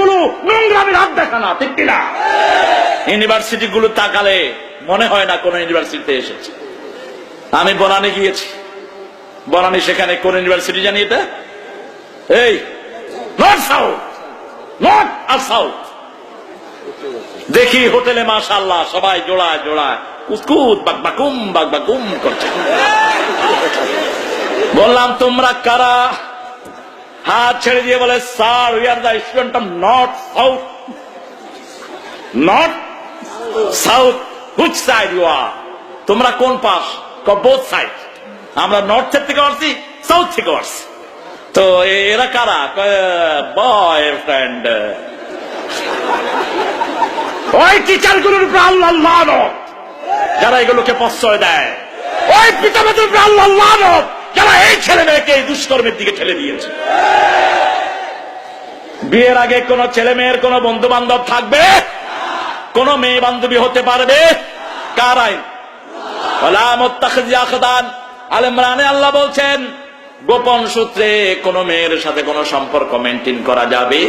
গুলো দেখা না, ঠিক কিনা? ইউনিভার্সিটি গুলো তাকালে মনে হয় না কোন ইউনিভার্সিটিতে এসেছে। আমি বনানি গিয়েছি। বনানি সেখানে কোন ইউনিভার্সিটি জানি এটা এই নর্থ সাউথ নর্থ আর সাউথ দেখি হোটেলে মাশাল্লাহ সবাই জোড়ায় জোড়ায় কুসকুত বাকবাকুম বাকবাকুম করছে। বললাম, তোমরা কারা? হাত ছেড়ে দিয়ে বলে, sir we are the student of north south north south which side you are তোমরা কোন পাশ? বোথ সাইড আমরা নর্থের থেকে আসছি সাউথ থেকে আসছি। তো এরা কারা? বয় ফ্রেন্ড ওই টিচারগুলোর উপরে আল্লাহ লানত। যারা এগুলোকে প্রশ্রয় দেয়। ওই পিতামাতার উপরে আল্লাহ লানত। যারা এই ছেলে মেয়েকে এই দুষ্কর্মের দিকে ঠেলে দিয়েছে। বিয়ের আগে কোন ছেলে মেয়ের কোন বন্ধু বান্ধব থাকবে? কোন মেয়ে বান্ধবী হতে পারবে? কার আল্লাহ বলছেন, গোপন সূত্রে কোন মেয়ের সাথে কোন সম্পর্ক মেনটেন করা যাবে?